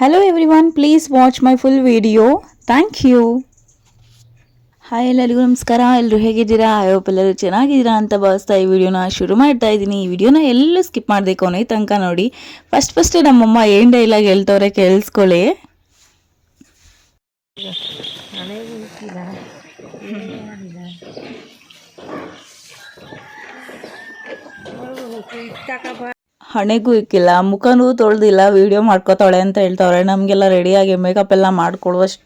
Hello everyone, please watch my full video. Thank you. Hi ಎಲ್ಲರಿಗೂ ನಮಸ್ಕಾರ. ಎಲ್ಲರೂ ಹೇಗಿದ್ದೀರಾ? ಎಲ್ಲರೂ ಚೆನ್ನಾಗಿದ್ದೀರಾ ಅಂತ ಭಾವಿಸ್ತಾ ಈ ವಿಡಿಯೋನ ಶುರು ಮಾಡ್ತಾ ಇದ್ದೀನಿ. ಈ ವಿಡಿಯೋನ ಎಲ್ಲೂ ಸ್ಕಿಪ್ ಮಾಡಬೇಕು ಕೊನೆ ತನಕ ನೋಡಿ. ಫಸ್ಟ್ ಫಸ್ಟೇ ನಮ್ಮಮ್ಮ ಏನು ಡೈಲಾಗ್ ಹೇಳ್ತವ್ರೆ ಕೇಳಿಸ್ಕೊಳ್ಳಿ ಹಣೆಗೂ ಇಕ್ಕಿಲ್ಲ, ಮುಖನೂ ತೊಳ್ದಿಲ್ಲ ವಿಡಿಯೋ ಮಾಡ್ಕೋತಾಳೆ ಅಂತ ಹೇಳ್ತಾವ್ರೆ. ನಮಗೆಲ್ಲ ರೆಡಿಯಾಗಿ ಮೇಕಪ್ ಎಲ್ಲ ಮಾಡಿಕೊಡುವಷ್ಟು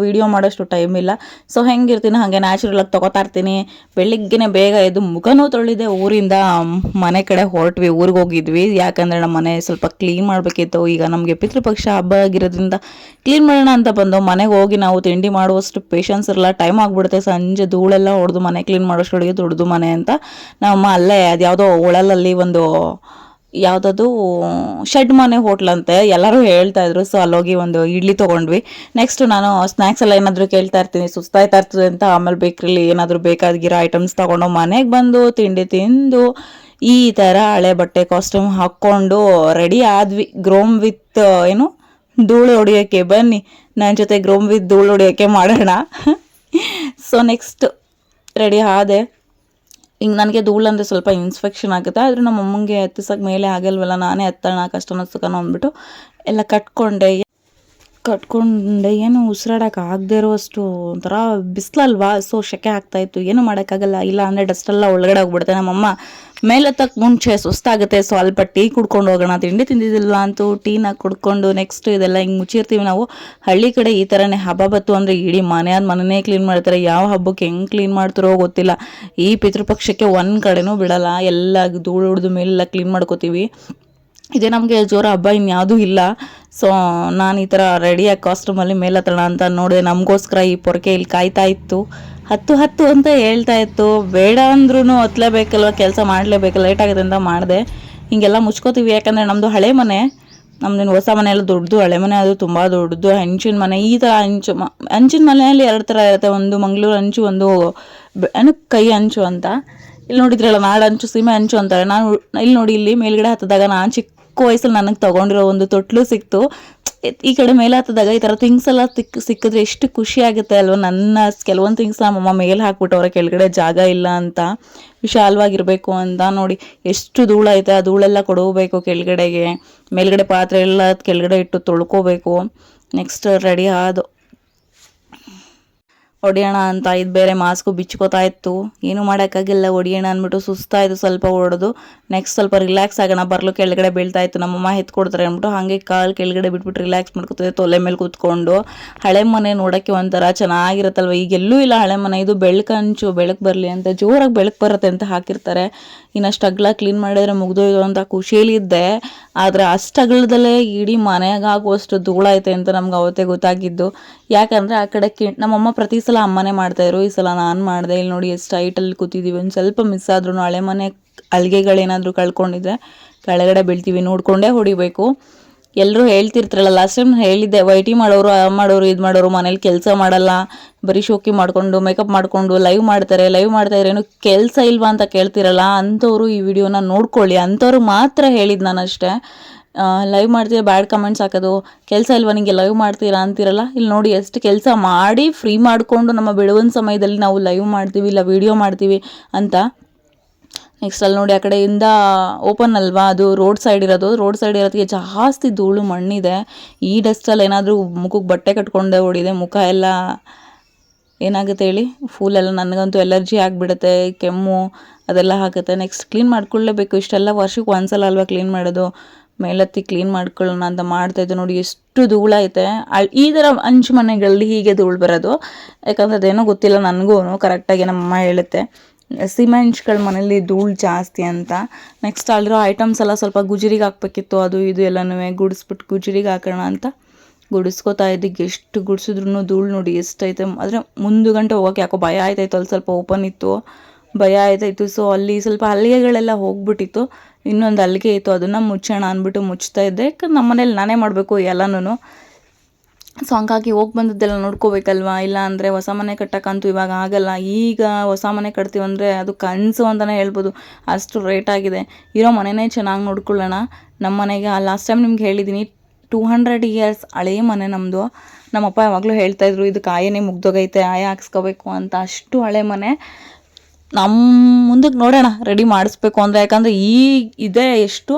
ವಿಡಿಯೋ ಮಾಡೋಷ್ಟು ಟೈಮ್ ಇಲ್ಲ. ಸೊ ಹೆಂಗಿರ್ತೀನಿ? ಹಾಗೆ ನ್ಯಾಚುರಲ್ ಆಗಿ ತೊಗೋತಾ ಇರ್ತೀನಿ. ಬೆಳಿಗ್ಗೆನೆ ಬೇಗ ಎದ್ದು ಮುಖನೂ ತೊಳಿದೆ ಊರಿಂದ ಮನೆ ಕಡೆ ಹೊರಟ್ವಿ, ಊರಿಗೆ ಹೋಗಿದ್ವಿ. ಯಾಕಂದರೆ ನಮ್ಮ ಮನೆ ಸ್ವಲ್ಪ ಕ್ಲೀನ್ ಮಾಡಬೇಕಿತ್ತು. ಈಗ ನಮಗೆ ಪಿತೃಪಕ್ಷ ಹಬ್ಬ ಆಗಿರೋದ್ರಿಂದ ಕ್ಲೀನ್ ಮಾಡೋಣ ಅಂತ ಬಂದು ಮನೆಗೆ ಹೋಗಿ ನಾವು ತಿಂಡಿ ಮಾಡುವಷ್ಟು ಪೇಷನ್ಸ್ ಇರಲ್ಲ. ಟೈಮ್ ಆಗಿಬಿಡುತ್ತೆ. ಸಂಜೆ ಧೂಳೆಲ್ಲ ಹೊಡೆದು ಮನೆ ಕ್ಲೀನ್ ಮಾಡೋಷ್ಟೊಳಗೆ ದೊಡ್ಡದು ಮನೆ ಅಂತ. ನಮ್ಮ ಅಲ್ಲೇ ಅದ್ಯಾವುದೋ ಒಳಲಲ್ಲಿ ಒಂದು ಯಾವುದದು ಶೆಡ್ ಮನೆ ಹೋಟ್ಲಂತೆ ಎಲ್ಲರೂ ಹೇಳ್ತಾ ಇದ್ರು. ಸೊ ಅಲ್ಲೋಗಿ ಒಂದು ಇಡ್ಲಿ ತೊಗೊಂಡ್ವಿ. ನೆಕ್ಸ್ಟ್ ನಾನು ಸ್ನ್ಯಾಕ್ಸ್ ಎಲ್ಲ ಏನಾದರೂ ಕೇಳ್ತಾ ಇರ್ತೀನಿ. ಸುಸ್ತಾಯ್ತಾ ಇರ್ತದೆ ಅಂತ. ಆಮೇಲೆ ಬೇಕ್ರಿಲಿ ಏನಾದರೂ ಬೇಕಾಗಿರೋ ಐಟಮ್ಸ್ ತೊಗೊಂಡು ಮನೆಗೆ ಬಂದು, ತಿಂಡಿ ತಿಂದು, ಈ ಥರ ಹಳೆ ಬಟ್ಟೆ ಕಾಸ್ಟ್ಯೂಮ್ ಹಾಕ್ಕೊಂಡು ರೆಡಿ ಆದ್ವಿ. ಗ್ರೋಮ್ ವಿತ್ ಏನು, ಧೂಳು ಹೊಡಿಯೋಕ್ಕೆ ಬನ್ನಿ ನನ್ನ ಜೊತೆ ಗ್ರೋಮ್ ವಿತ್ ಧೂಳು ಹೊಡಿಯೋಕ್ಕೆ ಮಾಡೋಣ. ಸೊ ನೆಕ್ಸ್ಟ್ ರೆಡಿ ಆದೆ. ಹಿಂಗೆ ನನಗೆ ಧೂಳಂದ್ರೆ ಸ್ವಲ್ಪ ಇನ್ಸ್ಪೆಕ್ಷನ್ ಆಗುತ್ತೆ. ಆದರೆ ನಮ್ಮ ಅಮ್ಮಂಗೆ ಹತ್ತಿಸೋಕೆ ಮೇಲೆ ಆಗಲ್ವಲ್ಲ, ನಾನೇ ಹತ್ತೋಣ ಕಷ್ಟ ಅನ್ನಿಸ್ತಕ್ಕ ಅಂದ್ಬಿಟ್ಟು ಎಲ್ಲ ಕಟ್ಕೊಂಡೆ. ಕಟ್ಕೊಂಡೆ, ಏನು ಉಸಿರಾಡಕ್ಕೆ ಆಗದೆ ಇರೋಷ್ಟು ಒಂಥರ ಬಿಸಿಲಲ್ವಾ? ಸೊ ಸೆಕೆ ಆಗ್ತಾಯಿತ್ತು ಏನು ಮಾಡೋಕ್ಕಾಗಲ್ಲ. ಇಲ್ಲ ಅಂದರೆ ಡಸ್ಟೆಲ್ಲ ಒಳಗಡೆ ಹೋಗ್ಬಿಡುತ್ತೆ. ನಮ್ಮಮ್ಮ ಮೇಲೆತ್ತಕ್ಕೆ ಮುಂಚೆ ಸುಸ್ತಾಗುತ್ತೆ. ಸ್ವಲ್ಪ ಟೀ ಕುಡ್ಕೊಂಡು ಹೋಗೋಣ. ತಿಂಡಿ ತಿಂದಿದ್ದಿಲ್ಲ ಅಂತೂ ಟೀನ ಕುಡ್ಕೊಂಡು ನೆಕ್ಸ್ಟ್ ಇದೆಲ್ಲ ಹಿಂಗೆ ಮುಚ್ಚಿರ್ತೀವಿ ನಾವು. ಹಳ್ಳಿ ಕಡೆ ಈ ಥರನೇ ಹಬ್ಬ ಬತ್ತು ಅಂದರೆ ಇಡೀ ಮನೆ ಅದು ಮನೆನೇ ಕ್ಲೀನ್ ಮಾಡ್ತಾರೆ. ಯಾವ ಹಬ್ಬಕ್ಕೆ ಹೆಂಗೆ ಕ್ಲೀನ್ ಮಾಡ್ತಾರೋ ಗೊತ್ತಿಲ್ಲ. ಈ ಪಿತೃಪಕ್ಷಕ್ಕೆ ಒಂದು ಕಡೆನೂ ಬಿಡಲ್ಲ. ಎಲ್ಲ ಧೂಳು ಹೊಡೆದು ಮೇಲೆಲ್ಲ ಕ್ಲೀನ್ ಮಾಡ್ಕೋತೀವಿ. ಇದೇ ನಮಗೆ ಜೋರ ಹಬ್ಬ ಇನ್ಯಾವುದೂ ಇಲ್ಲ. ಸೊ ನಾನು ಈ ಥರ ರೆಡಿಯಾಗಿ ಕಾಸ್ಟ್ಯೂಮಲ್ಲಿ ಮೇಲೆ ಹತ್ತೋಣ ಅಂತ ನೋಡಿದೆ, ನಮಗೋಸ್ಕರ ಈ ಪೊರಕೆ ಇಲ್ಲಿ ಕಾಯ್ತಾ ಇತ್ತು. ಹತ್ತು ಹತ್ತು ಅಂತ ಹೇಳ್ತಾ ಇತ್ತು. ಬೇಡ ಅಂದ್ರೂ ಹತ್ತಲೇಬೇಕಲ್ವ ಕೆಲಸ ಮಾಡಲೇಬೇಕಲ್ಲ ಲೇಟ್ ಆಗುತ್ತೆ ಅಂತ ಮಾಡಿದೆ. ಹೀಗೆಲ್ಲ ಮುಚ್ಕೋತೀವಿ, ಯಾಕಂದರೆ ನಮ್ಮದು ಹಳೆ ಮನೆ. ನಮ್ಮದೇನು ಹೊಸ ಮನೆ ಎಲ್ಲ ದೊಡ್ಡದು, ಹಳೆ ಮನೆ ಅದು ತುಂಬ ದೊಡ್ಡದು, ಹಂಚಿನ ಮನೆ. ಈ ಥರ ಹಂಚು ಹಂಚಿನ ಮನೆಯಲ್ಲಿ ಎರಡು ಥರ ಇರುತ್ತೆ. ಒಂದು ಮಂಗಳೂರು ಹಂಚು, ಒಂದು ಏನು ಕೈ ಹಂಚು ಅಂತ. ಇಲ್ಲಿ ನೋಡಿದ್ರಲ್ಲ ನಾಡು ಹಂಚು, ಸೀಮೆ ಹಂಚು ಅಂತಾರೆ. ನಾನು ಇಲ್ಲಿ ನೋಡಿ, ಇಲ್ಲಿ ಮೇಲ್ಗಡೆ ಹತ್ತದಾಗ ನಾನು ಚಿಕ್ಕ ವಯಸ್ಸಲ್ಲಿ ನನಗೆ ತಗೊಂಡಿರೋ ಒಂದು ತೊಟ್ಲು ಸಿಕ್ತು. ಈ ಕಡೆ ಮೇಲೆ ಹತ್ತದಾಗ ಈ ಥರ ಥಿಂಗ್ಸ್ ಎಲ್ಲ ಸಿಕ್ ಸಿಕ್ಕಿದ್ರೆ ಎಷ್ಟು ಖುಷಿ ಆಗುತ್ತೆ ಅಲ್ವಾ? ನನ್ನ ಕೆಲವೊಂದು ಥಿಂಗ್ಸ್ ನಮ್ಮಮ್ಮ ಮೇಲೆ ಹಾಕ್ಬಿಟ್ಟವ್ರೆ ಕೆಳಗಡೆ ಜಾಗ ಇಲ್ಲ ಅಂತ ವಿಶಾಲವಾಗಿರಬೇಕು ಅಂತ ನೋಡಿ. ಎಷ್ಟು ಧೂಳೈತೆ ಆ ಧೂಳೆಲ್ಲ ಕೊಡೋಬೇಕು ಕೆಳಗಡೆಗೆ. ಮೇಲ್ಗಡೆ ಪಾತ್ರೆ ಎಲ್ಲ ಕೆಳಗಡೆ ಇಟ್ಟು ತೊಳ್ಕೋಬೇಕು. ನೆಕ್ಸ್ಟ್ ರೆಡಿ ಆದು ಹೊಡಿಯೋಣ ಅಂತ ಇದು ಬೇರೆ ಮಾಸ್ಕು ಬಿಚ್ಕೋತಾ ಇತ್ತು. ಏನು ಮಾಡೋಕ್ಕಾಗಿಲ್ಲ, ಹೊಡಿಯೋಣ ಅಂದ್ಬಿಟ್ಟು ಸುಸ್ತಾಯಿತು ಸ್ವಲ್ಪ ಹೊಡೆದು ನೆಕ್ಸ್ಟ್ ಸ್ವಲ್ಪ ರಿಲ್ಯಾಕ್ಸ್ ಆಗೋಣ, ಬರಲು ಕೆಳಗಡೆ ಬೀಳ್ತಾ ಇತ್ತು. ನಮ್ಮಮ್ಮ ಎತ್ಕೊಡ್ತಾರೆ ಅಂದ್ಬಿಟ್ಟು ಹಾಗೆ ಕಾಲು ಕೆಳಗಡೆ ಬಿಟ್ಬಿಟ್ಟು ರಿಲ್ಯಾಕ್ಸ್ ಮಾಡ್ಕೊತಿದ್ದೆ, ತೊಲೆ ಮೇಲೆ ಕೂತ್ಕೊಂಡು. ಹಳೆ ಮನೆ ನೋಡೋಕ್ಕೆ ಒಂಥರ ಚೆನ್ನಾಗಿರುತ್ತಲ್ವ? ಈಗ ಎಲ್ಲೂ ಇಲ್ಲ ಹಳೆ ಮನೆ. ಇದು ಬೆಳಕು ಹಂಚು ಬೆಳಕು ಬರಲಿ ಅಂತ, ಜೋರಾಗಿ ಬೆಳಕು ಬರುತ್ತೆ ಅಂತ ಹಾಕಿರ್ತಾರೆ. ಇನ್ನಷ್ಟು ಸ್ಟಗ್ಲ ಕ್ಲೀನ್ ಮಾಡಿದ್ರೆ ಮುಗ್ದೋಯ್ತು ಅಂತ ಖುಷಿಯಲ್ಲಿದ್ದೆ ಆದರೆ ಅಷ್ಟು ಅಗಲದಲ್ಲೇ ಇಡೀ ಮನೆಗಾಗುವಷ್ಟು ಧೂಳಾಯ್ತು ಅಂತ ನಮ್ಗೆ ಅವತ್ತೇ ಗೊತ್ತಾಗಿದ್ದು. ಯಾಕಂದರೆ ಆ ಕಡೆ ಕಿ, ನಮ್ಮಮ್ಮ ಪ್ರತಿ ಸಲ ಅಮ್ಮನೇ ಮಾಡ್ತಾಯಿದ್ರು ಈ ಸಲ ನಾನು ಮಾಡಿದೆ. ಇಲ್ಲಿ ನೋಡಿ ಎಷ್ಟು ಹೈಟಲ್ಲಿ ಕೂತಿದ್ದೀವಿ ಒಂದು ಸ್ವಲ್ಪ ಮಿಸ್ ಆದ್ರೂ ಹಳೆ ಮನೆ ಅಲ್ಗೆಗಳೇನಾದರೂ ಕಳ್ಕೊಂಡಿದ್ರೆ ಕೆಳಗಡೆ ಬೀಳ್ತೀವಿ. ನೋಡಿಕೊಂಡೇ ಹೊಡಿಬೇಕು. ಎಲ್ಲರೂ ಹೇಳ್ತಿರ್ತಾರಲ್ಲ ಲಾಸ್ಟ್ ಟೈಮ್ ಹೇಳಿದ್ದೆ ವೈಟಿ ಮಾಡೋರು, ಆ ಮಾಡೋರು, ಇದು ಮಾಡೋರು, ಮನೇಲಿ ಕೆಲಸ ಮಾಡಲ್ಲ, ಬರೀ ಶೋಕಿ ಮಾಡಿಕೊಂಡು ಮೇಕಪ್ ಮಾಡಿಕೊಂಡು ಲೈವ್ ಮಾಡ್ತಾರೆ ಲೈವ್ ಮಾಡ್ತಾ ಏನು ಕೆಲಸ ಇಲ್ವಾ ಅಂತ ಕೇಳ್ತಿರಲ್ಲ, ಅಂಥವ್ರು ಈ ವಿಡಿಯೋನ ನೋಡ್ಕೊಳ್ಳಿ, ಅಂಥವ್ರು ಮಾತ್ರ ಹೇಳಿದ್ದು ನಾನು ಅಷ್ಟೇ. ಲೈವ್ ಮಾಡ್ತೀರಾ ಬ್ಯಾಡ್ ಕಮೆಂಟ್ಸ್ ಹಾಕೋದು, ಕೆಲಸ ಇಲ್ವಾ ನಿಮಗೆ ಲೈವ್ ಮಾಡ್ತೀರಾ ಅಂತಿರಲ್ಲ, ಇಲ್ಲಿ ನೋಡಿ ಎಷ್ಟು ಕೆಲಸ ಮಾಡಿ ಫ್ರೀ ಮಾಡಿಕೊಂಡು ನಮ್ಮ ಬಿಡುವಿನ ಸಮಯದಲ್ಲಿ ನಾವು ಲೈವ್ ಮಾಡ್ತೀವಿ, ಇಲ್ಲ ವಿಡಿಯೋ ಮಾಡ್ತೀವಿ ಅಂತ ನೆಕ್ಸ್ಟ್ ಅಲ್ಲಿ ನೋಡಿ ಆ ಕಡೆಯಿಂದ ಓಪನ್ ಅಲ್ವಾ? ಅದು ರೋಡ್ ಸೈಡ್ ಇರೋದು. ರೋಡ್ ಸೈಡ್ ಇರೋದಕ್ಕೆ ಜಾಸ್ತಿ ಧೂಳು ಮಣ್ಣಿದೆ. ಈ ಡಸ್ಟಲ್ಲಿ ಏನಾದರೂ ಮುಖಕ್ಕೆ ಬಟ್ಟೆ ಕಟ್ಕೊಂಡೆ ಓಡಿದೆ ಮುಖ ಎಲ್ಲ ಏನಾಗುತ್ತೆ ಹೇಳಿ? ಫುಲ್ ಎಲ್ಲ ನನಗಂತೂ ಎಲರ್ಜಿ ಆಗಿಬಿಡುತ್ತೆ. ಕೆಮ್ಮು ಅದೆಲ್ಲ ಆಗುತ್ತೆ. ನೆಕ್ಸ್ಟ್ ಕ್ಲೀನ್ ಮಾಡ್ಕೊಳ್ಳೇಬೇಕು. ಇಷ್ಟೆಲ್ಲ ವರ್ಷಕ್ಕೆ ಒಂದ್ಸಲ ಅಲ್ವಾ ಕ್ಲೀನ್ ಮಾಡೋದು? ಮೇಲತ್ತಿ ಕ್ಲೀನ್ ಮಾಡ್ಕೊಳ್ಳೋಣ ಅಂತ ಮಾಡ್ತಾಯಿದ್ದೆ ನೋಡಿ ಎಷ್ಟು ಧೂಳೈತೆ ಐತೆ. ಈ ಥರ ಅಂಚು ಮನೆಗಳಲ್ಲಿ ಹೀಗೆ ಧೂಳು ಬರೋದು. ಯಾಕಂದ್ರೆ ಅದೇನೋ ಗೊತ್ತಿಲ್ಲ ನನಗೂ ಕರೆಕ್ಟಾಗಿ ನಮ್ಮಮ್ಮ ಹೇಳುತ್ತೆ. ಸಿಮೆಂಟ್ಸ್ಗಳ ಮನೇಲಿ ಧೂಳು ಜಾಸ್ತಿ ಅಂತ. ನೆಕ್ಸ್ಟ್ ಅಲ್ಲಿರೋ ಐಟಮ್ಸ್ ಎಲ್ಲ ಸ್ವಲ್ಪ ಗುಜರಿಗೆ ಹಾಕ್ಬೇಕಿತ್ತು, ಅದು ಇದು ಎಲ್ಲನೂ ಗುಡಿಸ್ಬಿಟ್ಟು ಗುಜರಿಗೆ ಹಾಕೋಣ ಅಂತ ಗುಡಿಸ್ಕೋತಾ ಇದ್ದಿಗೆ ಎಷ್ಟು ಗುಡಿಸಿದ್ರು ಧೂಳು ನೋಡಿ, ಎಷ್ಟೈತೆ. ಆದರೆ ಮುಂದು ಗಂಟೆ ಹೋಗೋಕೆ ಯಾಕೋ ಭಯ ಆಯ್ತಾಯಿತ್ತು ಅಲ್ಲಿ ಸ್ವಲ್ಪ ಓಪನ್ ಇತ್ತು. ಭಯ ಆಯ್ತಾಯಿತ್ತು ಸೊ ಅಲ್ಲಿ ಸ್ವಲ್ಪ ಹಲ್ಲಿಗೆಗಳೆಲ್ಲ ಹೋಗ್ಬಿಟ್ಟಿತ್ತು. ಇನ್ನೊಂದು ಅಲ್ಲಿಗೆ ಇತ್ತು, ಅದನ್ನು ಮುಚ್ಚೋಣ ಅಂದ್ಬಿಟ್ಟು ಮುಚ್ತಾ ಇದ್ದೆ. ಯಾಕಂದ್ರೆ ನಮ್ಮ ಮನೇಲಿ ನಾನೇ ಮಾಡಬೇಕು ಎಲ್ಲನೂ ಸೊ ಹಂಗಾಗಿ ಹೋಗಿ ಬಂದದ್ದೆಲ್ಲ ನೋಡ್ಕೋಬೇಕಲ್ವಾ? ಇಲ್ಲ ಅಂದರೆ ಹೊಸ ಮನೆ ಕಟ್ಟಕ್ಕಂತೂ ಇವಾಗ ಆಗಲ್ಲ. ಈಗ ಹೊಸ ಮನೆ ಕಟ್ತೀವಿ ಅಂದರೆ ಅದು ಕನಸು ಅಂತಲೇ ಹೇಳ್ಬೋದು. ಅಷ್ಟು ರೇಟ್ ಆಗಿದೆ. ಇರೋ ಮನೆನೇ ಚೆನ್ನಾಗಿ ನೋಡ್ಕೊಳ್ಳೋಣ. ನಮ್ಮ ಮನೆಗೆ ಲಾಸ್ಟ್ ಟೈಮ್ ನಿಮ್ಗೆ ಹೇಳಿದ್ದೀನಿ ಟೂ ಹಂಡ್ರೆಡ್ ಇಯರ್ಸ್ ಹಳೇ ಮನೆ ನಮ್ಮದು ನಮ್ಮಪ್ಪ ಯಾವಾಗಲೂ ಹೇಳ್ತಾಯಿದ್ರು ಇದು ಕಾಯನೇ ಮುಗ್ದೋಗೈತೆ, ಆಯ ಹಾಕ್ಸ್ಕೋಬೇಕು ಅಂತ. ಅಷ್ಟು ಹಳೆ ಮನೆ. ನಮ್ಮ ಮುಂದಕ್ಕೆ ನೋಡೋಣ ರೆಡಿ ಮಾಡಿಸ್ಬೇಕು ಅಂದರೆ. ಯಾಕಂದರೆ ಈ, ಇದೇ ಎಷ್ಟು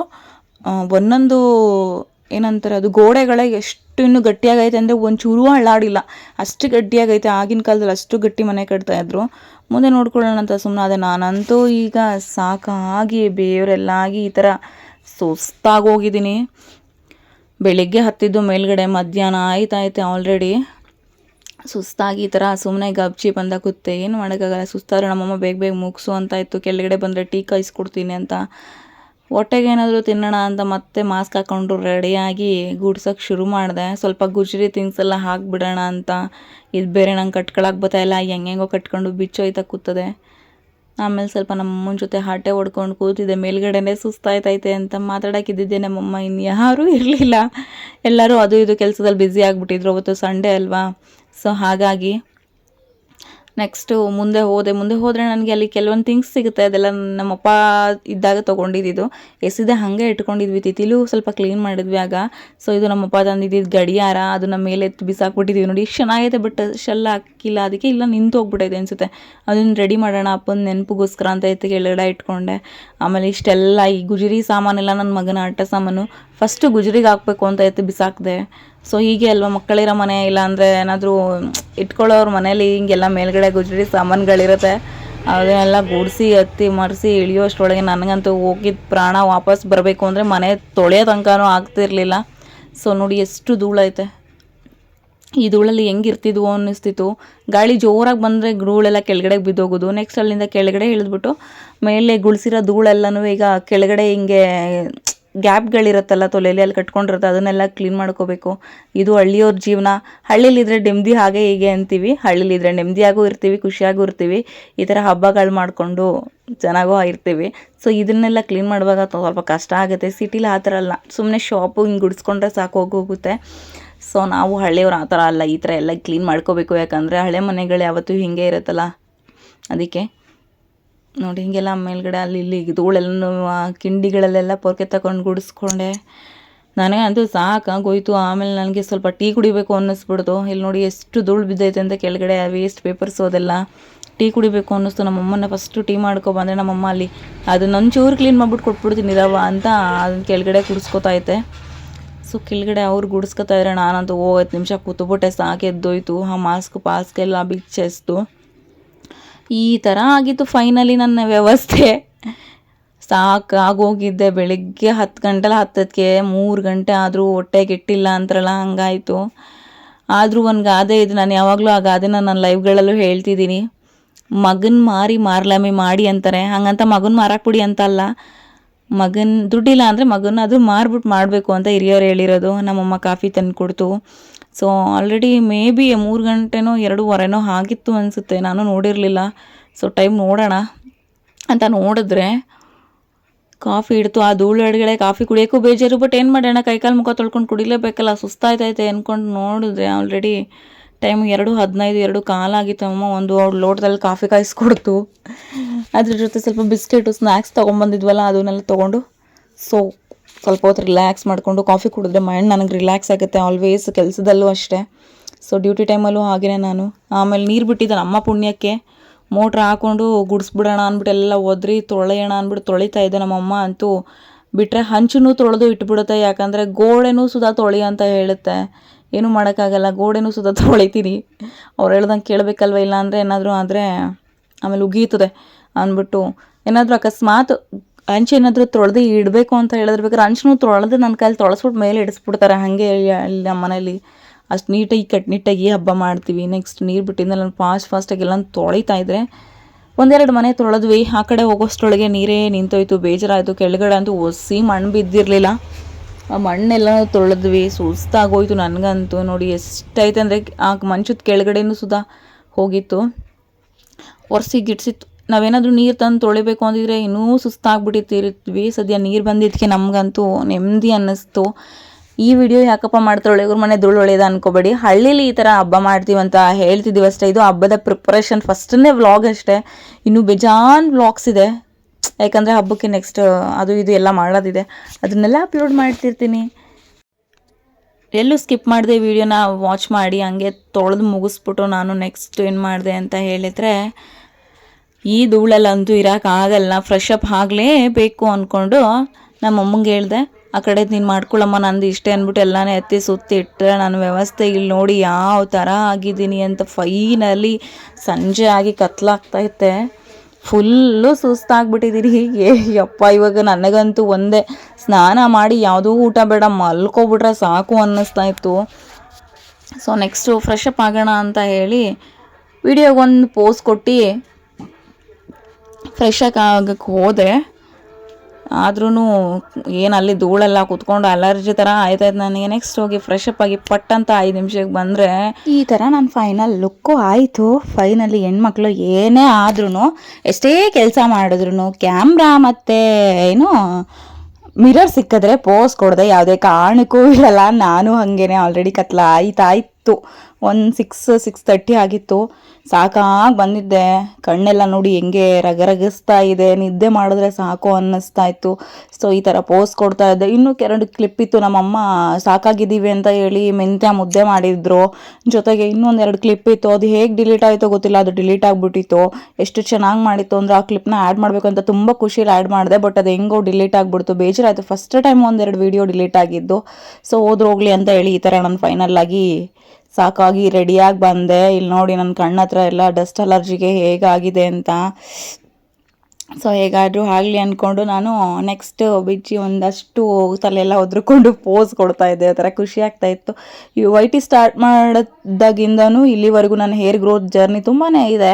ಒಂದೊಂದು ಏನಂತಾರೆ ಅದು ಗೋಡೆಗಳೇ ಎಷ್ಟು ಇನ್ನೂ ಗಟ್ಟಿಯಾಗೈತೆ ಅಂದರೆ ಒಂಚೂರು ಅಳ್ಳಾಡಿಲ್ಲ. ಅಷ್ಟು ಗಟ್ಟಿಯಾಗೈತೆ ಆಗಿನ ಕಾಲದಲ್ಲಿ ಅಷ್ಟು ಗಟ್ಟಿ ಮನೆ ಕಟ್ತಾ ಇದ್ರು. ಮುಂದೆ ನೋಡ್ಕೊಳ್ಳೋಣ ಅಂತ ಸುಮ್ಮನೆ ಅದೇ ನಾನಂತೂ ಈಗ ಸಾಕಾಗಿ ಬೇವರೆಲ್ಲ ಆಗಿ ಈ ಥರ ಸುಸ್ತಾಗಿ ಹೋಗಿದ್ದೀನಿ ಬೆಳಿಗ್ಗೆ ಹತ್ತಿದ್ದು ಮೇಲ್ಗಡೆ ಮಧ್ಯಾಹ್ನ ಆಯ್ತಾಯ್ತೆ ಆಲ್ರೆಡಿ ಸುಸ್ತಾಗಿ ಈ ಥರ ಸುಮ್ಮನೆ ಗಬ್ಜಿ ಬಂದ ಕೂತೆ, ಏನು ಮಾಡೋಕ್ಕಾಗಲ್ಲ, ಸುಸ್ತಾದ್ರೆ ನಮ್ಮಮ್ಮ ಬೇಗ ಬೇಗ ಮುಗಿಸು ಅಂತ ಇತ್ತು. ಕೆಳಗಡೆ ಬಂದರೆ ಟೀ ಕಾಯಿಸ್ಕೊಡ್ತೀನಿ ಅಂತ ಹೊಟ್ಟೆಗೆ ಏನಾದರೂ ತಿನ್ನೋಣ ಅಂತ ಮತ್ತೆ ಮಾಸ್ಕ್ ಹಾಕ್ಕೊಂಡು ರೆಡಿಯಾಗಿ ಗುಡ್ಸೋಕೆ ಶುರು ಮಾಡಿದೆ. ಸ್ವಲ್ಪ ಗುಜರಿ ಥಿಂಗ್ಸ್ ಎಲ್ಲ ಹಾಕ್ಬಿಡೋಣ ಅಂತ. ಇದು ಬೇರೆ ನಂಗೆ ಕಟ್ಕೊಳಕ್ಕೆ ಬರ್ತಾಯಿಲ್ಲ ಹೆಂಗೆಂಗೋ ಕಟ್ಕೊಂಡು ಬಿಚ್ಚೋಯ್ತಾ ಕೂತದೆ. ಆಮೇಲೆ ಸ್ವಲ್ಪ ನಮ್ಮಮ್ಮನ ಜೊತೆ ಹಾಟೆ ಹೊಡ್ಕೊಂಡು ಕೂತಿದ್ದೆ. ಮೇಲ್ಗಡೆನೇ ಸುಸ್ತಾಯ್ತೈತೆ ಅಂತ ಮಾತಾಡೋಕ್ಕಿದ್ದಿದ್ದೆ ನಮ್ಮಮ್ಮ ಇನ್ನು ಯಾರೂ ಇರಲಿಲ್ಲ. ಎಲ್ಲರೂ ಅದು ಇದು ಕೆಲಸದಲ್ಲಿ ಬ್ಯುಸಿ ಆಗಿಬಿಟ್ಟಿದ್ರು. ಅವತ್ತು ಸಂಡೇ ಅಲ್ವಾ? ಸೊ ಹಾಗಾಗಿ ನೆಕ್ಸ್ಟು ಮುಂದೆ ಹೋದೆ, ಮುಂದೆ ಹೋದರೆ ನನಗೆ ಅಲ್ಲಿ ಕೆಲವೊಂದು ಥಿಂಗ್ಸ್ ಸಿಗುತ್ತೆ. ಅದೆಲ್ಲ ನಮ್ಮಪ್ಪ ಇದ್ದಾಗ ತೊಗೊಂಡಿದ್ದು ಎಸಿದೆ ಹಾಗೆ ಇಟ್ಕೊಂಡಿದ್ವಿ. ತಿತಿಲು ಸ್ವಲ್ಪ ಕ್ಲೀನ್ ಮಾಡಿದ್ವಿ ಆಗ. ಸೊ ಇದು ನಮ್ಮಪ್ಪ ತಂದಿದ್ದು ಗಡಿಯಾರ. ಅದನ್ನ ಮೇಲೆ ಎತ್ತು ಬಿಸಾಕ್ಬಿಟ್ಟಿದ್ವಿ ನೋಡಿ. ಇಷ್ಟು ಚೆನ್ನಾಗೈತೆ ಬಟ್ ಶೆಲ್ಲ ಹಾಕಿಲ್ಲ. ಅದಕ್ಕೆ ಇಲ್ಲ, ನಿಂತು ಹೋಗ್ಬಿಟ್ಟೈತೆ ಅನಿಸುತ್ತೆ. ಅದನ್ನು ರೆಡಿ ಮಾಡೋಣ, ಅಪ್ಪನ ನೆನಪಿಗೋಸ್ಕರ ಅಂತ ಇತ್ತು ಕೆಳಗಡ ಇಟ್ಕೊಂಡೆ. ಆಮೇಲೆ ಇಷ್ಟೆಲ್ಲ ಈ ಗುಜರಿ ಸಾಮಾನೆಲ್ಲ ನನ್ನ ಮಗನ ಆಟ ಸಾಮಾನು. ಫಸ್ಟು ಗುಜರಿಗೆ ಹಾಕ್ಬೇಕು ಅಂತ ಎತ್ತು ಬಿಸಾಕಿದೆ. ಸೊ ಹೀಗೆ ಅಲ್ವಾ ಮಕ್ಕಳಿರೋ ಮನೆ ಇಲ್ಲ ಅಂದರೆ ಏನಾದರೂ ಇಟ್ಕೊಳ್ಳೋರು ಮನೇಲಿ ಹಿಂಗೆಲ್ಲ ಮೇಲ್ಗಡೆ ಗುಜರಿ ಸಾಮಾನುಗಳಿರುತ್ತೆ, ಅದನ್ನೆಲ್ಲ ಗುಡಿಸಿ, ಹತ್ತಿ ಮರೆಸಿ ಇಳಿಯೋ ಅಷ್ಟರೊಳಗೆ ನನಗಂತೂ ಹೋಗಿದ್ದ ಪ್ರಾಣ ವಾಪಸ್ ಬರಬೇಕು ಅಂದರೆ ಮನೆ ತೊಳೆಯೋ ತನಕನೂ ಆಗ್ತಿರಲಿಲ್ಲ. ಸೊ ನೋಡಿ ಎಷ್ಟು ಧೂಳೈತೆ ಈ ಧೂಳಲ್ಲಿ ಹೆಂಗಿರ್ತಿದ್ವು ಅನ್ನಿಸ್ತಿತ್ತು. ಗಾಳಿ ಜೋರಾಗಿ ಬಂದರೆ ಧೂಳೆಲ್ಲ ಕೆಳಗಡೆ ಬಿದ್ದೋಗೋದು. ನೆಕ್ಸ್ಟ್ ಅಲ್ಲಿಂದ ಕೆಳಗಡೆ ಇಳಿದ್ಬಿಟ್ಟು, ಮೇಲೆ ಗುಳ್ಸಿರೋ ಧೂಳೆಲ್ಲನೂ ಈಗ ಕೆಳಗಡೆ ಹಿಂಗೆ ಗ್ಯಾಪ್ಗಳಿರುತ್ತಲ್ಲ ತೊಲೆಯಲ್ಲಿ ಅಲ್ಲಿ ಕಟ್ಕೊಂಡಿರುತ್ತೆ, ಅದನ್ನೆಲ್ಲ ಕ್ಲೀನ್ ಮಾಡ್ಕೋಬೇಕು. ಇದು ಹಳ್ಳಿಯವ್ರ ಜೀವನ. ಹಳ್ಳಿಲಿದ್ರೆ ನೆಮ್ಮದಿ ಹಾಗೆ ಹೀಗೆ ಅಂತೀವಿ. ಹಳ್ಳಿಲಿದ್ರೆ ನೆಮ್ಮದಿಯಾಗೂ ಇರ್ತೀವಿ, ಖುಷಿಯಾಗೂ ಇರ್ತೀವಿ. ಈ ಥರ ಹಬ್ಬಗಳು ಮಾಡಿಕೊಂಡು ಚೆನ್ನಾಗೂ ಇರ್ತೀವಿ. ಸೊ ಇದನ್ನೆಲ್ಲ ಕ್ಲೀನ್ ಮಾಡುವಾಗ ಸ್ವಲ್ಪ ಕಷ್ಟ ಆಗುತ್ತೆ. ಸಿಟಿಲಿ ಆ ಥರ ಅಲ್ಲ. ಸುಮ್ಮನೆ ಶಾಪು ಹಿಂಗೆ ಗುಡಿಸ್ಕೊಂಡ್ರೆ ಸಾಕು ಹೋಗೋಗುತ್ತೆ ಸೊ ನಾವು ಹಳ್ಳಿಯವ್ರು ಆ ಥರ ಅಲ್ಲ. ಈ ಥರ ಎಲ್ಲ ಕ್ಲೀನ್ ಮಾಡ್ಕೋಬೇಕು. ಯಾಕಂದರೆ ಹಳೆ ಮನೆಗಳು ಯಾವತ್ತೂ ಹಿಂಗೆ ಇರುತ್ತಲ್ಲ. ಅದಕ್ಕೆ ನೋಡಿ, ಹೀಗೆಲ್ಲ ಮೇಲ್ಗಡೆ ಅಲ್ಲಿ ಇಲ್ಲಿ ಧೂಳೆಲ್ಲನೂ, ಆ ಕಿಂಡಿಗಳಲ್ಲೆಲ್ಲ ಪೊರ್ಕೆ ತಗೊಂಡು ಗುಡಿಸ್ಕೊಂಡೆ. ನನಗೆ ಅಂತೂ ಸಾಕಾಗೋಯ್ತು ಆಮೇಲೆ ನನಗೆ ಸ್ವಲ್ಪ ಟೀ ಕುಡಿಬೇಕು ಅನ್ನಿಸ್ಬಿಡ್ತು. ಇಲ್ಲಿ ನೋಡಿ ಎಷ್ಟು ಧೂಳು ಬಿದ್ದೈತೆ ಅಂತ ಕೆಳಗಡೆ ವೇಸ್ಟ್ ಪೇಪರ್ಸ್ ಅದೆಲ್ಲ. ಟೀ ಕುಡಿಬೇಕು ಅನ್ನಿಸ್ತು. ನಮ್ಮಮ್ಮನ ಫಸ್ಟು ಟೀ ಮಾಡ್ಕೊಬಂದರೆ ನಮ್ಮಮ್ಮ ಅಲ್ಲಿ, ಅದನ್ನ ಒಂಚೂರು ಕ್ಲೀನ್ ಮಾಡ್ಬಿಟ್ಟು ಕೊಟ್ಬಿಡ್ತೀನಿ ರವ ಅಂತ ಅದನ್ನ ಕೆಳಗಡೆ ಕುಡಿಸ್ಕೊತಾಯ್ತೆ ಸೊ ಕೆಳಗಡೆ ಅವ್ರು ಗುಡಿಸ್ಕೊತಾ ಇದ್ರೆ ನಾನಂತೂ ಹತ್ತು ನಿಮಿಷ ಕೂತ್ಬಿಟ್ಟೆ. ಸಾಕು ಎದ್ದೋಯ್ತು. ಆ ಮಾಸ್ಕ್ ಪಾಸ್ಕೆಲ್ಲ ಬಿಚ್ಚೆಸ್ತು. ಈ ಥರ ಆಗಿತ್ತು ಫೈನಲಿ ನನ್ನ ವ್ಯವಸ್ಥೆ. ಸಾಕಾಗೋಗಿದ್ದೆ ಬೆಳಿಗ್ಗೆ ಹತ್ತು ಗಂಟೆಲ್ಲ ಹತ್ತದಕ್ಕೆ ಮೂರು ಗಂಟೆ ಆದರೂ ಹೊಟ್ಟೆ ಇಟ್ಟಿಲ್ಲ ಅಂತಾರಲ್ಲ ಹಂಗಾಯಿತು. ಆದರೂ ಒಂದು ಗಾದೆ ಇದು, ನಾನು ಯಾವಾಗಲೂ ಆ ಗಾದೆನ ನನ್ನ ಲೈವ್ಗಳಲ್ಲೂ ಹೇಳ್ತಿದ್ದೀನಿ. ಮಗನ ಮಾರಿ ಮಾರ್ಲಾಮಿ ಮಾಡಿ ಅಂತಾರೆ. ಹಂಗಂತ ಮಗನ ಮಾರಾಕ್ಬಿಡಿ ಅಂತ ಅಲ್ಲ. ಮಗನ ದುಡ್ಡಿಲ್ಲ ಅಂದರೆ ಮಗನ ಅದು ಮಾರ್ಬಿಟ್ಟು ಮಾಡಬೇಕು ಅಂತ ಹಿರಿಯವ್ರು ಹೇಳಿರೋದು. ನಮ್ಮಮ್ಮ ಕಾಫಿ ತಂದು ಕೊಡ್ತು ಸೊ ಆಲ್ರೆಡಿ ಮೇ ಬಿ ಮೂರು ಗಂಟೆನೋ ಎರಡೂವರೆನೋ ಆಗಿತ್ತು ಅನಿಸುತ್ತೆ. ನಾನು ನೋಡಿರಲಿಲ್ಲ. ಸೊ ಟೈಮ್ ನೋಡೋಣ. ಅಂತ ನೋಡಿದ್ರೆ ಕಾಫಿ ಇಡ್ತು ಆ ಧೂಳು ಅಡುಗೆ ಕಾಫಿ ಕುಡಿಯೋಕ್ಕೂ ಬೇಜಾರು ಬಟ್ ಏನು ಮಾಡೋಣ? ಕೈಕಾಲು ಮುಖ ತೊಳ್ಕೊಂಡು ಕುಡಿಲೇಬೇಕಲ್ಲ. ಸುಸ್ತಾಯ್ತೈತೆ ಅಂದ್ಕೊಂಡು ನೋಡಿದ್ರೆ ಆಲ್ರೆಡಿ ಟೈಮ್ ಎರಡು, ಹದಿನೈದು, ಎರಡು ಕಾಲಾಗಿತ್ತು. ಅಮ್ಮ, ಒಂದು ಅವ್ಳು ಲೋಟದಲ್ಲಿ ಕಾಫಿ ಕಾಯಿಸ್ಕೊಡ್ತು. ಅದ್ರ ಜೊತೆ ಸ್ವಲ್ಪ ಬಿಸ್ಕೆಟು ಸ್ನ್ಯಾಕ್ಸ್ ತೊಗೊಂಬಂದಿದ್ವಲ್ಲ, ಅದನ್ನೆಲ್ಲ ತೊಗೊಂಡು ಸೊ ಸ್ವಲ್ಪ ಹೊತ್ತು ರಿಲ್ಯಾಕ್ಸ್ ಮಾಡಿಕೊಂಡು ಕಾಫಿ ಕುಡಿದ್ರೆ ಮೈಂಡ್ ನನಗೆ ರಿಲ್ಯಾಕ್ಸ್ ಆಗುತ್ತೆ ಆಲ್ವೇಸ್ ಕೆಲಸದಲ್ಲೂ ಅಷ್ಟೇ. ಸೊ ಡ್ಯೂಟಿ ಟೈಮಲ್ಲೂ ಹಾಗೆಯೇ ನಾನು. ಆಮೇಲೆ ನೀರು ಬಿಟ್ಟಿದ್ದೆ ನಮ್ಮ ಪುಣ್ಯಕ್ಕೆ. ಮೋಟ್ರ್ ಹಾಕ್ಕೊಂಡು ಗುಡಿಸ್ಬಿಡೋಣ ಅಂದ್ಬಿಟ್ಟು ಎಲ್ಲ ಒದ್ರಿ ತೊಳೆಯೋಣ ಅಂದ್ಬಿಟ್ಟು ತೊಳಿತಾ ಇದ್ದೆ ನಮ್ಮಮ್ಮ ಅಂತೂ. ಬಿಟ್ಟರೆ ಹಂಚನ್ನು ತೊಳೆದು ಇಟ್ಬಿಡುತ್ತೆ, ಯಾಕಂದರೆ ಗೋಡೆನೂ ಸುದಾ ತೊಳಿ ಅಂತ ಹೇಳುತ್ತೆ. ಏನೂ ಮಾಡೋಕ್ಕಾಗಲ್ಲ, ಗೋಡೆನೂ ಸುದಾ ತೊಳಿತೀನಿ. ಅವ್ರು ಹೇಳ್ದಂಗೆ ಕೇಳಬೇಕಲ್ವ ಇಲ್ಲ ಅಂದರೆ ಏನಾದರೂ ಆದರೆ ಆಮೇಲೆ ಉಗೀತದೆ ಅಂದ್ಬಿಟ್ಟು. ಏನಾದರೂ ಅಕಸ್ಮಾತ್ ಹಂಚು ಏನಾದರೂ ತೊಳೆದು ಇಡಬೇಕು ಅಂತ ಹೇಳಿದ್ರೆ ಬೇಕಾದ್ರೆ ಹಂಚನ್ನು ತೊಳೆದು ನನ್ನ ಕೈಲಿ ತೊಳೆಸ್ಬಿಟ್ಟು ಮೇಲೆ ಇಡಿಸ್ಬಿಡ್ತಾರೆ. ಹಾಗೆ ಅಲ್ಲಿ ನಮ್ಮ ಮನೇಲಿ ಅಷ್ಟು ನೀಟಾಗಿ ಕಟ್ನಿಟ್ಟಾಗಿ ಹಬ್ಬ ಮಾಡ್ತೀವಿ. ನೆಕ್ಸ್ಟ್ ನೀರು ಬಿಟ್ಟಿದ್ಮೇಲೆ ನಾನು ಫಾಸ್ಟ್ ಫಾಸ್ಟಾಗಿ ಎಲ್ಲ ತೊಳಿತಾ ಇದ್ದರೆ ಒಂದೆರಡು ಮನೆ ತೊಳೆದ್ವಿ. ಆ ಕಡೆ ಹೋಗೋಷ್ಟರೊಳಗೆ ನೀರೇ ನಿಂತೋಯ್ತು. ಬೇಜಾರಾಯಿತು. ಕೆಳಗಡೆ ಅಂತೂ ಒಸಿ ಮಣ್ಣು ಬಿದ್ದಿರಲಿಲ್ಲ. ಆ ಮಣ್ಣೆಲ್ಲ ತೊಳೆದ್ವಿ. ಸುಸ್ತಾಗೋಯ್ತು ನನಗಂತೂ. ನೋಡಿ ಎಷ್ಟೈತೆ ಅಂದರೆ ಆ ಮಂಚದ ಕೆಳಗಡೆನೂ ಸುಧಾ ಹೋಗಿತ್ತು. ಒರೆಸಿ ಗಿಡ್ಸಿತ್ತು ನಾವೇನಾದರೂ ನೀರು ತಂದು ತೊಳಿಬೇಕು ಅಂದಿದ್ರೆ ಇನ್ನೂ ಸುಸ್ತಾಗ್ಬಿಟ್ಟಿರ್ತೀವಿ ಸದ್ಯ ನೀರು ಬಂದಿದ್ದಕ್ಕೆ ನಮಗಂತೂ ನೆಮ್ಮದಿ ಅನ್ನಿಸ್ತು. ಈ ವಿಡಿಯೋ ಯಾಕಪ್ಪ ಮಾಡ್ತಾಳೆ ಇವ್ರ ಮನೆ ಧೂಳು ಒಳ್ಳೆಯದ ಅನ್ಕೋಬೇಡಿ. ಹಳ್ಳಿಲಿ ಈ ಥರ ಹಬ್ಬ ಮಾಡ್ತೀವಿ ಅಂತ ಹೇಳ್ತಿದ್ದೀವಿ ಅಷ್ಟೇ. ಇದು ಹಬ್ಬದ ಪ್ರಿಪ್ರೇಷನ್ ಫಸ್ಟನ್ನೇ ವ್ಲಾಗ್ ಅಷ್ಟೇ. ಇನ್ನು ಬೇಜಾನ್ ವ್ಲಾಗ್ಸ್ ಇದೆ. ಯಾಕಂದರೆ ಹಬ್ಬಕ್ಕೆ ನೆಕ್ಸ್ಟ್ ಅದು ಇದು ಎಲ್ಲ ಮಾಡೋದಿದೆ. ಅದನ್ನೆಲ್ಲ ಅಪ್ಲೋಡ್ ಮಾಡ್ತಿರ್ತೀನಿ. ಎಲ್ಲೂ ಸ್ಕಿಪ್ ಮಾಡಿದೆ ವಿಡಿಯೋನ ವಾಚ್ ಮಾಡಿ, ಹಂಗೆ ತೊಳೆದು ಮುಗಿಸ್ಬಿಟ್ಟು ನಾನು ನೆಕ್ಸ್ಟ್ ಏನು ಮಾಡಿದೆ ಅಂತ ಹೇಳಿದರೆ ಈ ಧೂಳಲ್ಲಂತೂ ಇರೋಕ್ಕಾಗಲ್ಲ ಫ್ರೆಶ್ ಅಪ್ ಆಗಲೇಬೇಕು ಅಂದ್ಕೊಂಡು ನಮ್ಮ ಅಮ್ಮಂಗೆ ಹೇಳಿದೆ, ಆ ಕಡೆ ನೀನು ಮಾಡ್ಕೊಳ್ಳಮ್ಮ ನಂದು ಇಷ್ಟೇ ಅಂದ್ಬಿಟ್ಟು ಎಲ್ಲನೇ ಎತ್ತಿ ಸುತ್ತಿ ಇಟ್ಟರೆ ನಾನು ವ್ಯವಸ್ಥೆ ಇಲ್ಲಿ ನೋಡಿ ಯಾವ ಥರ ಆಗಿದ್ದೀನಿ ಅಂತ ಫೈನಲಿ ಸಂಜೆ ಆಗಿ ಕತ್ಲಾಗ್ತೈತೆ ಫುಲ್ಲು ಸುಸ್ತಾಗ್ಬಿಟ್ಟಿದ್ದೀರಿ ಯಪ್ಪ, ಇವಾಗ ನನಗಂತೂ ಒಂದೇ, ಸ್ನಾನ ಮಾಡಿ ಯಾವುದೂ ಊಟ ಬೇಡ, ಮಲ್ಕೊಬಿಟ್ರೆ ಸಾಕು ಅನ್ನಿಸ್ತಾ ಇತ್ತು. ಸೊ ನೆಕ್ಸ್ಟು ಫ್ರೆಶ್ ಅಪ್ ಆಗೋಣ ಅಂತ ಹೇಳಿ ವಿಡಿಯೋಗೊಂದು ಪೋಸ್ ಕೊಟ್ಟು ಫ್ರೆಶ್ ಆಗಕ್ಕೆ ಹೋದೆ. ಆದ್ರೂ ಏನು ಅಲ್ಲಿ ಧೂಳೆಲ್ಲ ಕುತ್ಕೊಂಡು ಅಲರ್ಜಿ ಥರ ಆಯ್ತಾಯ್ತು ನನಗೆ ನೆಕ್ಸ್ಟ್ ಹೋಗಿ ಫ್ರೆಶ್ ಅಪ್ ಆಗಿ ಪಟ್ ಅಂತ ಐದು ನಿಮಿಷಕ್ಕೆ ಬಂದರೆ ಈ ಥರ ನಾನು ಫೈನಲ್ ಲುಕ್ಕು ಆಯಿತು. ಫೈನಲಿ ಹೆಣ್ಮಕ್ಳು ಏನೇ ಆದ್ರೂ ಎಷ್ಟೇ ಕೆಲಸ ಮಾಡಿದ್ರು ಕ್ಯಾಮ್ರಾ ಮತ್ತು ಏನು ಮಿರರ್ ಸಿಕ್ಕಿದ್ರೆ ಪೋಸ್ ಕೊಡದೆ. ಯಾವುದೇ ಕಾರಣಕ್ಕೂ ಇರಲ್ಲ. ನಾನು ಹಾಗೇನೆ ಆಲ್ರೆಡಿ ಕತ್ಲ ಆಯ್ತಾಯ್ತು ಒಂದು ಸಿಕ್ಸ್ ಸಿಕ್ಸ್ ತರ್ಟಿ ಆಗಿತ್ತು. ಸಾಕಾಗಿ ಬಂದಿದ್ದೆ. ಕಣ್ಣೆಲ್ಲ ನೋಡಿ ಹೆಂಗೆ ರಗರಗಿಸ್ತಾ ಇದೆ. ನಿದ್ದೆ ಮಾಡಿದ್ರೆ ಸಾಕು ಅನ್ನಿಸ್ತಾ ಇತ್ತು. ಸೊ ಈ ಥರ ಪೋಸ್ ಕೊಡ್ತಾ ಇದ್ದೆ. ಇನ್ನೂ ಎರಡು ಕ್ಲಿಪ್ ಇತ್ತು. ನಮ್ಮಮ್ಮ, ಸಾಕಾಗಿದ್ದೀವಿ ಅಂತ ಹೇಳಿ ಮೆಂತ್ಯ ಮುದ್ದೆ ಮಾಡಿದ್ರು. ಜೊತೆಗೆ ಇನ್ನೊಂದೆರಡು ಕ್ಲಿಪ್ ಇತ್ತು. ಅದು ಹೇಗೆ ಡಿಲೀಟ್ ಆಯಿತೋ ಗೊತ್ತಿಲ್ಲ. ಅದು ಡಿಲೀಟ್ ಆಗಿಬಿಟ್ಟಿತ್ತು. ಎಷ್ಟು ಚೆನ್ನಾಗಿ ಮಾಡಿತ್ತು ಅಂದರೆ ಆ ಕ್ಲಿಪ್ನ ಆ್ಯಡ್ ಮಾಡಬೇಕು ಅಂತ ತುಂಬ ಖುಷಿಯಲ್ಲಿ ಆ್ಯಡ್ ಮಾಡಿದೆ. ಬಟ್ ಅದು ಹೆಂಗೋ ಡಿಲೀಟ್ ಆಗಿಬಿಡ್ತು. ಬೇಜಾರಾಯಿತು. ಫಸ್ಟ್ ಟೈಮ್ ಒಂದೆರಡು ವೀಡಿಯೋ ಡಿಲೀಟ್ ಆಗಿದ್ದು. ಸೊ ಹೋದ್ರೋಗ್ಲಿ ಅಂತ ಹೇಳಿ ಈ ಥರ ನಾನು ಫೈನಲ್ ಆಗಿ ಸಾಕಾಗಿ ರೆಡಿಯಾಗಿ ಬಂದೆ. ಇಲ್ಲಿ ನೋಡಿ ನನ್ನ ಕಣ್ಣ ಹತ್ರ ಎಲ್ಲ ಡಸ್ಟ್ ಅಲರ್ಜಿಗೆ ಹೇಗಾಗಿದೆ ಅಂತ. ಸೊ ಹೇಗಾದರೂ ಆಗಲಿ ಅಂದ್ಕೊಂಡು ನಾನು ನೆಕ್ಸ್ಟ್ ಬಿಚ್ಚಿ ಒಂದಷ್ಟು ಸಲೆಲ್ಲ ಒದ್ರುಕೊಂಡು ಪೋಸ್ ಕೊಡ್ತಾ ಇದ್ದೆ. ಆ ಥರ ಖುಷಿ ಆಗ್ತಾ ಇತ್ತು. ಈ ವೈ ಟಿ ಸ್ಟಾರ್ಟ್ ಮಾಡಿದಾಗಿಂದನೂ ಇಲ್ಲಿವರೆಗೂ ನನ್ನ ಹೇರ್ ಗ್ರೋತ್ ಜರ್ನಿ ತುಂಬಾ ಇದೆ.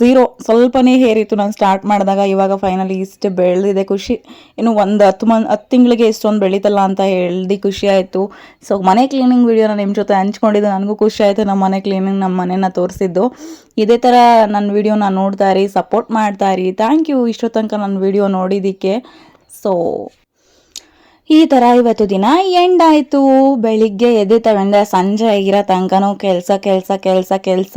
ಝೀರೋ ಸ್ವಲ್ಪನೇ ಹೇರ್ ಇತ್ತು ನಾನು ಸ್ಟಾರ್ಟ್ ಮಾಡಿದಾಗ. ಇವಾಗ ಫೈನಲಿ ಇಷ್ಟು ಬೆಳೆದಿದೆ ಖುಷಿ. ಇನ್ನು ಒಂದು ಹತ್ತು ಮನ್, ಹತ್ತು ತಿಂಗಳಿಗೆ ಇಷ್ಟೊಂದು ಬೆಳೀತಲ್ಲ ಅಂತ ಹೇಳ್ದು ಖುಷಿ ಆಯಿತು. ಸೊ ಮನೆ ಕ್ಲೀನಿಂಗ್ ವೀಡಿಯೋನ ನಿಮ್ಮ ಜೊತೆ ಹಂಚ್ಕೊಂಡಿದ್ದು ನನಗೂ ಖುಷಿ ಆಯಿತು. ನಮ್ಮ ಮನೆ ಕ್ಲೀನಿಂಗ್ ನಮ್ಮ ಮನೇನ ತೋರಿಸಿದ್ದು. ಇದೇ ಥರ ನನ್ನ ವೀಡಿಯೋನ ನೋಡ್ತಾ ಇರಿ ಸಪೋರ್ಟ್ ಮಾಡ್ತಾ ಇರಿ. ಥ್ಯಾಂಕ್ ಯು ಇಷ್ಟೋ ತನಕ ನನ್ನ ವಿಡಿಯೋ ನೋಡಿದ್ದಕ್ಕೆ. ಸೊ ಈ ಥರ ಇವತ್ತು ದಿನ ಎಂಡ್ ಆಯಿತು. ಬೆಳಿಗ್ಗೆ ಎದ್ದು ತಗೊಂಡೆ ಸಂಜೆ ಆಗಿರೋ ತನಕನೂ ಕೆಲಸ ಕೆಲಸ ಕೆಲಸ ಕೆಲಸ.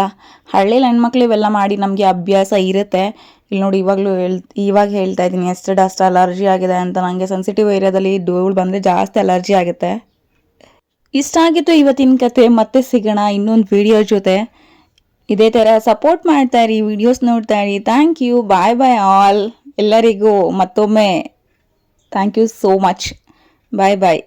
ಹಳ್ಳಿಲಿ ಹೆಣ್ಮಕ್ಳು ಇವೆಲ್ಲ ಮಾಡಿ ನಮಗೆ ಅಭ್ಯಾಸ ಇರುತ್ತೆ. ಇಲ್ಲಿ ನೋಡಿ, ಇವಾಗಲೂ ಹೇಳ್, ಇವಾಗ ಹೇಳ್ತಾ ಇದ್ದೀನಿ, ಎಷ್ಟು ಡಸ್ಟ್ ಅಲರ್ಜಿ ಆಗಿದೆ ಅಂತ ನನಗೆ ಸೆನ್ಸಿಟಿವ್ ಏರಿಯಾದಲ್ಲಿ ಧೂಳು ಬಂದರೆ ಜಾಸ್ತಿ ಅಲರ್ಜಿ ಆಗುತ್ತೆ. ಇಷ್ಟ ಆಗಿತ್ತು ಇವತ್ತಿನ ಕತೆ, ಮತ್ತೆ ಸಿಗೋಣ ಇನ್ನೊಂದು ವಿಡಿಯೋ ಜೊತೆ. ಇದೇ ಥರ ಸಪೋರ್ಟ್ ಮಾಡ್ತಾ ಇರಿ ವಿಡಿಯೋಸ್ ನೋಡ್ತಾ ಇರಿ thank you bye bye all ಎಲ್ಲರಿಗೂ ಮತ್ತೊಮ್ಮೆ. Thank you so much bye bye